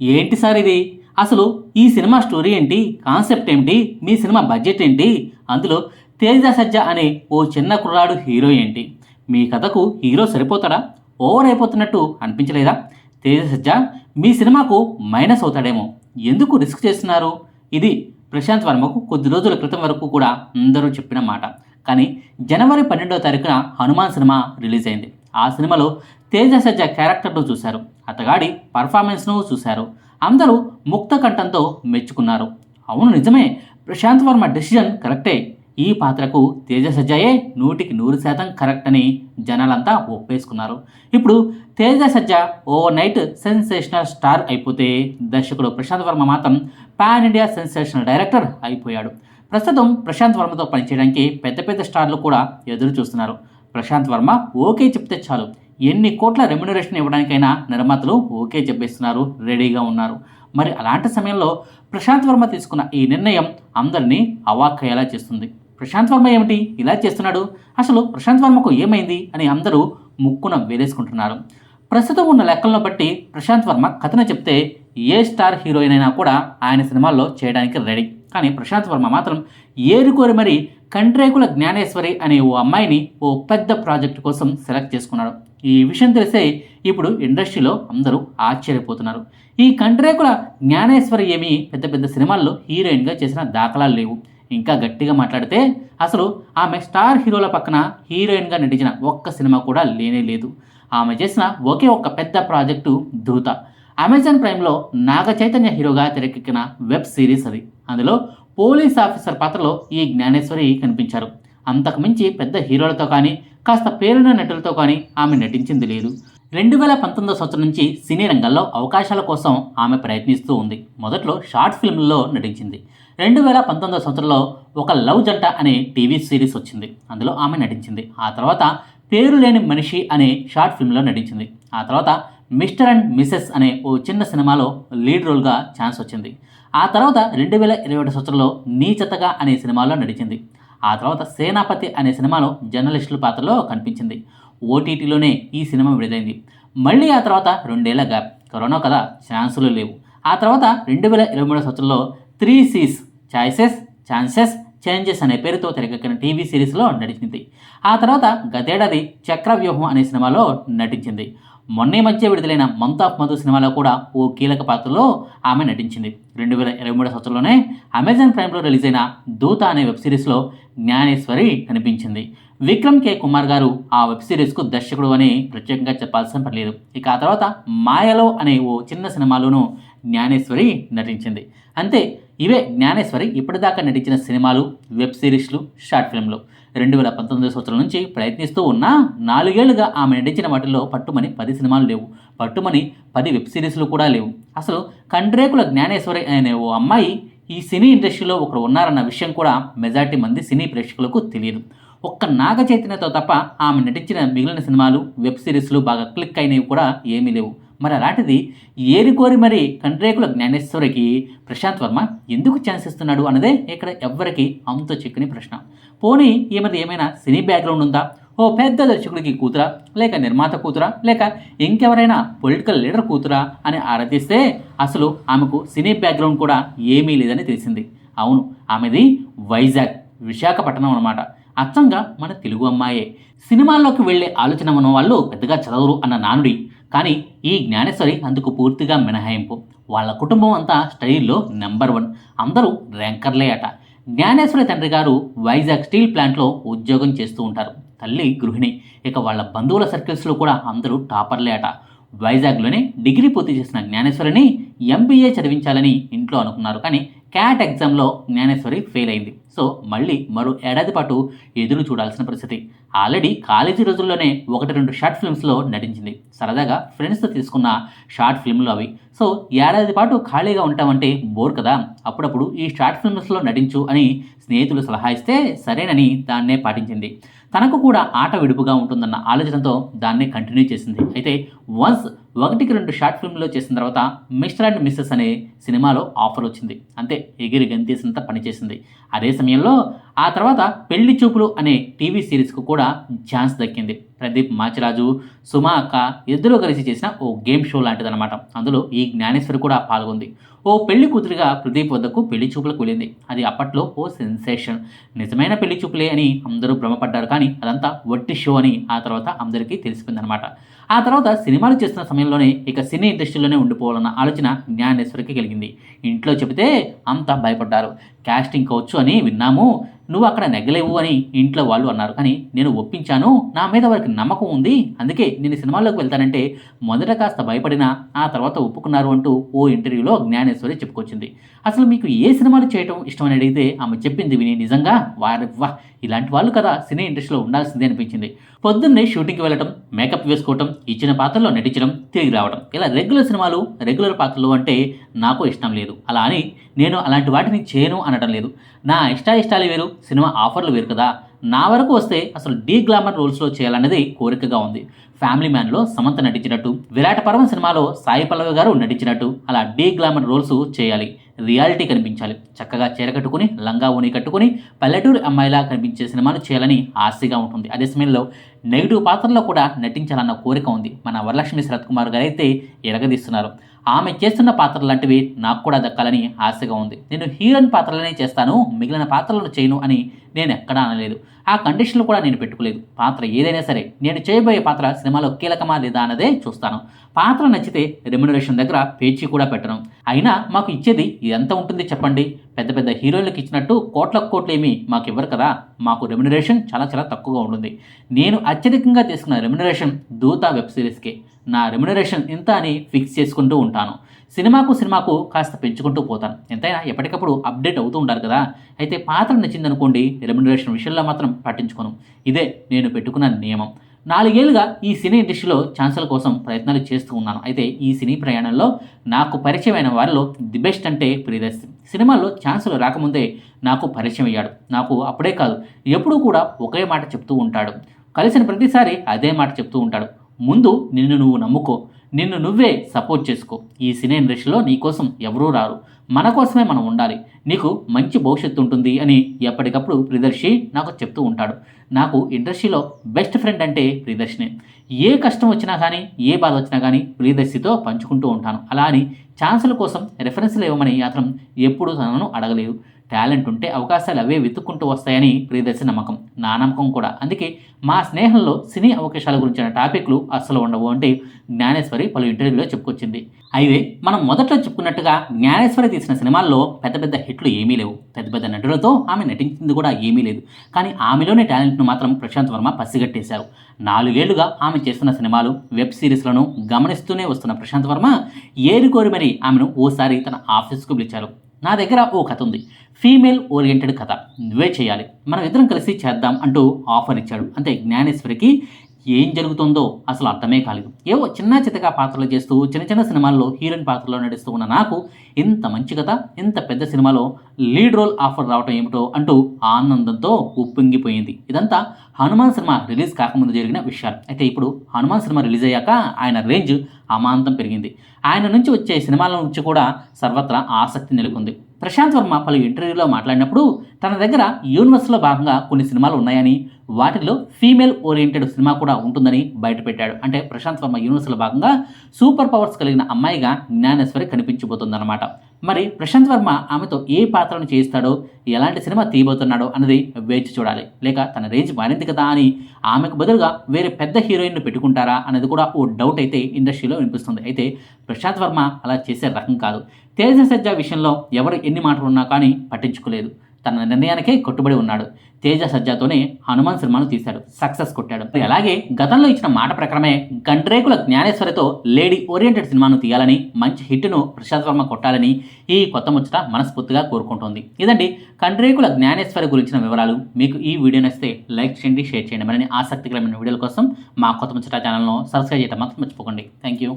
ఏంటి సార్ ఇది? అసలు ఈ సినిమా స్టోరీ ఏంటి? కాన్సెప్ట్ ఏంటి మీ సినిమా బడ్జెట్ ఏంటి? అందులో తేజ సజ్జ అనే ఓ చిన్న కుర్రాడు హీరో ఏంటి? మీ కథకు హీరో సరిపోతాడా? ఓవర్ అయిపోతున్నట్టు అనిపించలేదా? తేజ సజ్జ మీ సినిమాకు మైనస్ అవుతాడేమో. ఎందుకు రిస్క్ చేస్తున్నారు? ఇది ప్రశాంత్ వర్మకు కొద్ది రోజుల క్రితం వరకు కూడా అందరూ చెప్పిన మాట. కానీ జనవరి పన్నెండవ తారీఖున హనుమాన్ సినిమా రిలీజ్ అయింది. ఆ సినిమాలో తేజ సజ్జ క్యారెక్టర్ను చూశారు. అతగాడి పర్ఫార్మెన్స్ను చూశారు. అందరూ ముక్త కంఠంతో మెచ్చుకున్నారు. అవును నిజమే. ప్రశాంత్ వర్మ డెసిజన్ కరెక్టే. ఈ పాత్రకు తేజ సజ్జయే నూటికి నూరు శాతం కరెక్ట్ అని జనాలంతా ఒప్పేసుకున్నారు. ఇప్పుడు తేజ సజ్జ ఓ నైట్ సెన్సేషనల్ స్టార్ అయిపోతే దర్శకుడు ప్రశాంత్ వర్మ మాత్రం పాన్ ఇండియా సెన్సేషనల్ డైరెక్టర్ అయిపోయాడు. ప్రస్తుతం ప్రశాంత్ వర్మతో పనిచేయడానికి పెద్ద పెద్ద స్టార్లు కూడా ఎదురు చూస్తున్నారు ప్రశాంత్ వర్మ ఓకే చెప్తే చాలు. ఎన్ని కోట్ల రెమ్యునరేషన్ ఇవ్వడానికైనా నిర్మాతలు ఓకే చెప్పేస్తున్నారు రెడీగా ఉన్నారు. మరి అలాంటి సమయంలో ప్రశాంత్ వర్మ తీసుకున్న ఈ నిర్ణయం అందరినీ అవాక్కయ్యేలా చేస్తుంది. ప్రశాంత్ వర్మ ఏమిటి? ఇలా చేస్తున్నాడు. అసలు ప్రశాంత్ వర్మకు ఏమైంది అని అందరూ ముక్కున వేలేసుకుంటున్నారు. ప్రస్తుతం ఉన్న లెక్కలను బట్టి ప్రశాంత్ వర్మ కథను చెప్తే ఏ స్టార్ హీరోయిన్ అయినా కూడా ఆయన సినిమాల్లో చేయడానికి రెడీ. కానీ ప్రశాంత్ వర్మ మాత్రం ఏరుకోరి మరి కంట్రేకుల జ్ఞానేశ్వరి అనే ఓ అమ్మాయిని ఓ పెద్ద ప్రాజెక్ట్ కోసం సెలెక్ట్ చేసుకున్నాడు. ఈ విషయం తెలిసే ఇప్పుడు ఇండస్ట్రీలో అందరూ ఆశ్చర్యపోతున్నారు. ఈ కంట్రేకుల జ్ఞానేశ్వరి ఏమి పెద్ద పెద్ద సినిమాల్లో హీరోయిన్గా చేసిన దాఖలాలు లేవు. ఇంకా గట్టిగా మాట్లాడితే అసలు ఆమె స్టార్ హీరోల పక్కన హీరోయిన్గా నటించిన ఒక్క సినిమా కూడా లేనే లేదు. ఆమె చేసిన ఒకే ఒక్క పెద్ద ప్రాజెక్టు ధృత. అమెజాన్ ప్రైమ్లో నాగ చైతన్య హీరోగా తెరకెక్కిన వెబ్ సిరీస్ అది. అందులో పోలీస్ ఆఫీసర్ పాత్రలో ఈ జ్ఞానేశ్వరి కనిపించారు. అంతకుమించి పెద్ద హీరోలతో కానీ కాస్త పేరున్న నటులతో కానీ ఆమె నటించింది లేదు. రెండు వేల పంతొమ్మిదో సంవత్సరం నుంచి సినీ రంగంలో అవకాశాల కోసం ఆమె ప్రయత్నిస్తూ ఉంది. మొదట్లో షార్ట్ ఫిల్మ్లో నటించింది. రెండు వేల పంతొమ్మిదో సంవత్సరంలో ఒక లవ్ జంట అనే టీవీ సిరీస్ వచ్చింది. అందులో ఆమె నటించింది. ఆ తర్వాత పేరు లేని మనిషి అనే షార్ట్ ఫిల్మ్లో నటించింది. ఆ తర్వాత మిస్టర్ అండ్ మిసెస్ అనే ఓ చిన్న సినిమాలో లీడ్ రోల్గా ఛాన్స్ వచ్చింది. ఆ తర్వాత రెండు వేల ఇరవై ఒకటి సంవత్సరంలో నీచతగా అనే సినిమాలో నటించింది ఆ తర్వాత సేనాపతి అనే సినిమాలో జర్నలిస్టుల పాత్రలో కనిపించింది. ఓటీటీలోనే ఈ సినిమా విడుదలైంది. మళ్ళీ ఆ తర్వాత రెండేళ్ళ గ్యాప్. కరోనా కదా ఛాన్సులు లేవు. ఆ తర్వాత రెండు వేల ఇరవై మూడో సంవత్సరంలో three C's choices chances changes అనే పేరుతో తెరకెక్కిన టీవీ సిరీస్లో నటించింది ఆ తర్వాత గతేడాది చక్రవ్యూహం అనే సినిమాలో నటించింది. మొన్నే మధ్య విడుదలైన మంత్ ఆఫ్ మధు సినిమాలో కూడా ఓ కీలక పాత్రలో ఆమె నటించింది. రెండు వేల ఇరవై మూడు సంవత్సరంలోనే అమెజాన్ ప్రైమ్లో రిలీజ్ అయిన దూత అనే వెబ్ సిరీస్లో జ్ఞానేశ్వరి కనిపించింది. విక్రమ్ కే. కుమార్ గారు ఆ వెబ్ సిరీస్కు దర్శకుడు అని ప్రత్యేకంగా చెప్పాల్సిన పర్లేదు ఇక ఆ తర్వాత మాయలో అనే ఓ చిన్న సినిమాలోనూ జ్ఞానేశ్వరి నటించింది. అంతే ఇవే జ్ఞానేశ్వరి ఇప్పటిదాకా నటించిన సినిమాలు వెబ్ సిరీస్లు షార్ట్ ఫిల్మ్లు. రెండు వేల పంతొమ్మిది సంవత్సరం నుంచి ప్రయత్నిస్తూ ఉన్నా నాలుగేళ్ళుగా ఆమె నటించిన వాటిలో పట్టుమని పది సినిమాలు లేవు. పట్టుమని పది వెబ్ సిరీస్లు కూడా లేవు. అసలు కండ్రేకుల జ్ఞానేశ్వరి అనే ఓ అమ్మాయి ఈ సినీ ఇండస్ట్రీలో ఒకరు ఉన్నారన్న విషయం కూడా మెజార్టీ మంది సినీ ప్రేక్షకులకు తెలియదు. ఒక్క నాగ చైతన్యతో తప్ప ఆమె నటించిన మిగిలిన సినిమాలు వెబ్ సిరీస్లు బాగా క్లిక్ అయినవి కూడా ఏమీ లేవు. మరి అలాంటిది ఏరికోరి మరి కండ్రేకుల జ్ఞానేశ్వరికి ప్రశాంత్ వర్మ ఎందుకు ఛాన్స్ ఇస్తున్నాడు అన్నదే ఇక్కడ ఎవ్వరికి అంత చిక్కని ప్రశ్న. పోనీ ఈమెది ఏమైనా సినీ బ్యాక్గ్రౌండ్ ఉందా? ఓ పెద్ద దర్శకుడికి కూతురా? లేక నిర్మాత కూతురా? లేక ఇంకెవరైనా పొలిటికల్ లీడర్ కూతురా అని ఆరాధిస్తే అసలు ఆమెకు సినీ బ్యాక్గ్రౌండ్ కూడా ఏమీ లేదని తెలిసింది. అవును ఆమెది వైజాగ్ విశాఖపట్నం అన్నమాట. అచ్చంగా మన తెలుగు అమ్మాయే. సినిమాల్లోకి వెళ్ళే ఆలోచన ఉన్న వాళ్ళు పెద్దగా చదవరు అన్న నానుడి. కానీ ఈ జ్ఞానేశ్వరి అందుకు పూర్తిగా మినహాయింపు. వాళ్ళ కుటుంబం అంతా స్టడీల్లో నెంబర్ వన్. అందరూ ర్యాంకర్లే అట. జ్ఞానేశ్వరి తండ్రి గారు వైజాగ్ స్టీల్ ప్లాంట్లో ఉద్యోగం చేస్తూ ఉంటారు. తల్లి గృహిణి. ఇక వాళ్ళ బంధువుల సర్కిల్స్లో కూడా అందరూ టాపర్లే అట. వైజాగ్లోనే డిగ్రీ పూర్తి చేసిన జ్ఞానేశ్వరిని ఎంబీఏ చదివించాలని ఇంట్లో అనుకున్నారు. కానీ క్యాట్ ఎగ్జామ్లో జ్ఞానేశ్వరి ఫెయిల్ అయింది. సో మళ్ళీ మరో ఏడాది పాటు ఎదురు చూడాల్సిన పరిస్థితి. ఆల్రెడీ కాలేజీ రోజుల్లోనే ఒకటి రెండు షార్ట్ ఫిల్మ్స్లో నటించింది. సరదాగా ఫ్రెండ్స్తో తీసుకున్న షార్ట్ ఫిల్మ్లు అవి. సో ఏడాది పాటు ఖాళీగా ఉంటామంటే బోర్ కదా? అప్పుడప్పుడు ఈ షార్ట్ ఫిల్మ్స్లో నటించు అని స్నేహితులు సలహా ఇస్తే సరేనని దాన్నే పాటించింది. తనకు కూడా ఆట విడుపుగా ఉంటుందన్న ఆలోచనతో దాన్నే కంటిన్యూ చేసింది. అయితే వన్స్ ఒకటికి రెండు షార్ట్ ఫిల్మ్లో చేసిన తర్వాత మిస్టర్ అండ్ మిస్సెస్ అనే సినిమాలో ఆఫర్ వచ్చింది. అంతే ఎగిరి గంతేసినంత పనిచేసింది. అదే సమయంలో ఆ తర్వాత పెళ్ళి చూపులు అనే టీవీ సిరీస్కు కూడా ఛాన్స్ దక్కింది. ప్రదీప్ మాచిరాజు సుమా అక్క ఇద్దరు కలిసి చేసిన ఓ గేమ్ షో లాంటిదన్నమాట. అందులో ఈ జ్ఞానేశ్వరి కూడా పాల్గొంది. ఓ పెళ్ళి కూతురిగా ప్రదీప్ వద్దకు పెళ్ళి చూపులకు వెళ్ళింది. అది అప్పట్లో ఓ సెన్సేషన్. నిజమైన పెళ్ళి చూపులే అని అందరూ భ్రమపడ్డారు కానీ అదంతా వట్టి షో అని ఆ తర్వాత అందరికీ తెలిసిపోయిందనమాట ఆ తర్వాత సినిమాలు చేస్తున్న సమయంలోనే ఇక సినీ ఇండస్ట్రీలోనే ఉండిపోవాలన్న ఆలోచన జ్ఞానేశ్వరికి కలిగింది. ఇంట్లో చెబితే అంతా భయపడ్డారు. కాస్టింగ్ కావచ్చు అని విన్నాము. నువ్వు అక్కడ నెగ్గలేవు అని ఇంట్లో వాళ్ళు అన్నారు. కానీ నేను ఒప్పించాను. నా మీద వారికి నమ్మకం ఉంది. అందుకే నేను సినిమాల్లోకి వెళ్తానంటే మొదట కాస్త భయపడినా ఆ తర్వాత ఒప్పుకున్నారు అంటూ ఓ ఇంటర్వ్యూలో జ్ఞానేశ్వరి చెప్పుకొచ్చింది. అసలు మీకు ఏ సినిమాలు చేయటం ఇష్టమని అడిగితే ఆమె చెప్పింది విని నిజంగా వారి వా ఇలాంటి వాళ్ళు కదా సినీ ఇండస్ట్రీలో ఉండాల్సిందే అనిపించింది. పొద్దున్నే షూటింగ్కి వెళ్ళటం మేకప్ వేసుకోవటం ఇచ్చిన పాత్రలో నటించడం తిరిగి రావడం ఇలా రెగ్యులర్ సినిమాలు రెగ్యులర్ పాత్రలు అంటే నాకు ఇష్టం లేదు. అలా అని నేను అలాంటి వాటిని చేయను అనడం లేదు. నా ఇష్టాయిష్టాలు వేరు సినిమా ఆఫర్లు వేరు కదా. నా వరకు వస్తే అసలు డీ గ్లామర్ రోల్స్లో చేయాలన్నది కోరికగా ఉంది. ఫ్యామిలీ మ్యాన్లో సమంత నటించినట్టు విరాట పర్వం సినిమాలో సాయి పల్లవి గారు నటించినట్టు అలా డీ గ్లామర్ రోల్స్ చేయాలి. రియాలిటీ కనిపించాలి. చక్కగా చీర కట్టుకుని లంగా ఉని కట్టుకుని పల్లెటూరు అమ్మాయిలా కనిపించే సినిమాలు చేయాలని ఆశగా ఉంటుంది. అదే సమయంలో నెగిటివ్ పాత్రలో కూడా నటించాలన్న కోరిక ఉంది. మన వరలక్ష్మి శరత్ కుమార్ గారు అయితే ఎరగదీస్తున్నారు. ఆమె చేస్తున్న పాత్రలు లాంటివి నాకు కూడా దక్కాలని ఆశగా ఉంది. నేను హీరోయిన్ పాత్రలనే చేస్తాను మిగిలిన పాత్రలను చేయను అని నేను ఎక్కడా అనలేదు. ఆ కండిషన్లు కూడా నేను పెట్టుకోలేదు. పాత్ర ఏదైనా సరే నేను చేయబోయే పాత్ర సినిమాలో కీలకమా లేదా అన్నదే చూస్తాను. పాత్ర నచ్చితే రెమ్యునరేషన్ దగ్గర పేచీ కూడా పెట్టను. అయినా మాకు ఇచ్చేది ఎంత ఉంటుంది చెప్పండి. పెద్ద పెద్ద హీరోయిన్లకు ఇచ్చినట్టు కోట్ల కోట్లు ఏమీ మాకు ఇవ్వరు కదా. మాకు రెమ్యునరేషన్ చాలా చాలా తక్కువగా ఉంటుంది. నేను అత్యధికంగా తీసుకున్న రెమ్యునరేషన్ దూత వెబ్ సిరీస్కే. నా రెమ్యునరేషన్ ఇంత అని ఫిక్స్ చేసుకుంటూ ఉంటాను. సినిమాకు సినిమాకు కాస్త పెంచుకుంటూ పోతాను. ఎంతైనా ఎప్పటికప్పుడు అప్డేట్ అవుతూ ఉండాలి కదా. అయితే పాత్ర నచ్చిందనుకోండి రెమ్యునరేషన్ విషయంలో మాత్రం పట్టించుకోను. ఇదే నేను పెట్టుకున్న నియమం. నాలుగేళ్ళుగా ఈ సినీ ఇండస్ట్రీలో ఛాన్సుల కోసం ప్రయత్నాలు చేస్తూ ఉన్నాను. అయితే ఈ సినీ ప్రయాణంలో నాకు పరిచయమైన వారిలో ది బెస్ట్ అంటే ప్రియదర్శి. సినిమాల్లో ఛాన్సులు రాకముందే నాకు పరిచయం అయ్యాడు నాకు అప్పుడే కాదు ఎప్పుడూ కూడా ఒకే మాట చెప్తూ ఉంటాడు. కలిసిన ప్రతిసారి అదే మాట చెప్తూ ఉంటాడు. ముందు నిన్ను నువ్వు నమ్ముకో నిన్ను నువ్వే సపోర్ట్ చేసుకో. ఈ సినీ ఇండస్ట్రీలో నీకోసం ఎవరూ రారు. మన కోసమే మనం ఉండాలి. నీకు మంచి భవిష్యత్తు ఉంటుంది అని ఎప్పటికప్పుడు ప్రియదర్శి నాకు చెప్తూ ఉంటాడు. నాకు ఇండస్ట్రీలో బెస్ట్ ఫ్రెండ్ అంటే ప్రియదర్శినే. ఏ కష్టం వచ్చినా కానీ ఏ బాధ వచ్చినా కానీ ప్రియదర్శితో పంచుకుంటూ ఉంటాను. అలా అని ఛాన్సుల కోసం రెఫరెన్స్లు ఇవ్వమని అతను ఎప్పుడూ తనను అడగలేదు. టాలెంట్ ఉంటే అవకాశాలు అవే వెతుక్కుంటూ వస్తాయని ప్రియదర్శి నమ్మకం నా నమ్మకం కూడా. అందుకే మా స్నేహంలో సినీ అవకాశాల గురించిన టాపిక్లు అస్సలు ఉండవు అంటే జ్ఞానేశ్వరి పలు ఇంటర్వ్యూలో చెప్పుకొచ్చింది. అయితే మనం మొదట్లో చెప్పుకున్నట్టుగా జ్ఞానేశ్వరి తీసిన సినిమాల్లో పెద్ద పెద్ద హిట్లు ఏమీ లేవు. పెద్ద పెద్ద నటులతో ఆమె నటించింది కూడా ఏమీ లేదు. కానీ ఆమెలోని టాలెంట్ను మాత్రం ప్రశాంత్ వర్మ పసిగట్టేశారు. నాలుగేళ్ళుగా ఆమె చేస్తున్న సినిమాలు వెబ్ సిరీస్లను గమనిస్తూనే వస్తున్న ప్రశాంత్ వర్మ ఏరుకోరి మరి ఆమెను ఓసారి తన ఆఫీస్కు పిలిచారు. నా దగ్గర ఓ కథ ఉంది. ఫీమేల్ ఓరియంటెడ్ కథ. నువ్వే చేయాలి. మనం ఇద్దరం కలిసి చేద్దాం అంటూ ఆఫర్ ఇచ్చాడు. అంతే జ్ఞానేశ్వరికి ఏం జరుగుతుందో అసలు అర్థమే కాలేదు. ఏవో చిన్న చితగా పాత్రలు చేస్తూ చిన్న చిన్న సినిమాల్లో హీరోయిన్ పాత్రలో నడుస్తూ ఉన్న నాకు ఇంత మంచి కథ ఇంత పెద్ద సినిమాలో లీడ్ రోల్ ఆఫర్ రావటం ఏమిటో అంటూ ఆనందంతో ఉప్పొంగిపోయింది. ఇదంతా హనుమాన్ సినిమా రిలీజ్ కాకముందు జరిగిన విషయాలు. అయితే ఇప్పుడు హనుమాన్ సినిమా రిలీజ్ అయ్యాక ఆయన రేంజ్ అమాంతం పెరిగింది. ఆయన నుంచి వచ్చే సినిమాల నుంచి కూడా సర్వత్రా ఆసక్తి నెలకొంది. ప్రశాంత్ వర్మ పలు ఇంటర్వ్యూలో మాట్లాడినప్పుడు తన దగ్గర యూనివర్స్లో భాగంగా కొన్ని సినిమాలు ఉన్నాయని వాటిలో ఫీమేల్ ఓరియంటెడ్ సినిమా కూడా ఉంటుందని బయటపెట్టాడు అంటే ప్రశాంత్ వర్మ యూనివర్స్లో భాగంగా సూపర్ పవర్స్ కలిగిన అమ్మాయిగా జ్ఞానేశ్వరి కనిపించబోతుందన్నమాట. మరి ప్రశాంత్ వర్మ ఆమెతో ఏ పాత్రను చేయిస్తాడో ఎలాంటి సినిమా తీయబోతున్నాడో అన్నది వేచి చూడాలి. లేక తన రేంజ్ మారింది కదా అని ఆమెకు బదులుగా వేరే పెద్ద హీరోయిన్ను పెట్టుకుంటారా అనేది కూడా ఓ డౌట్ అయితే ఇండస్ట్రీలో వినిపిస్తుంది. అయితే ప్రశాంత్ వర్మ అలా చేసే రకం కాదు. తేజ సజ్జా విషయంలో ఎవరు ఎన్ని మాటలు ఉన్నా కానీ పట్టించుకోలేదు. తన నిర్ణయానికే కట్టుబడి ఉన్నాడు. తేజ సజ్జాతోనే హనుమాన్ సినిమాను తీశాడు. సక్సెస్ కొట్టాడు. అలాగే గతంలో ఇచ్చిన మాట ప్రకారమే గండ్రేకుల జ్ఞానేశ్వరితో లేడీ ఓరియంటెడ్ సినిమాను తీయాలని మంచి హిట్ను ప్రశాంత్ వర్మ కొట్టాలని ఈ కొత్త ముచ్చట మనస్ఫూర్తిగా కోరుకుంటోంది. ఇదండి గండ్రేకుల జ్ఞానేశ్వరి గురించిన వివరాలు. మీకు ఈ వీడియో నచ్చితే లైక్ చేయండి షేర్ చేయండి. మరిన్ని ఆసక్తికరమైన వీడియోల కోసం మా కొత్త ముచ్చట ఛానల్ను సబ్స్క్రైబ్ చేయడం మాత్రం మర్చిపోకండి. Thank you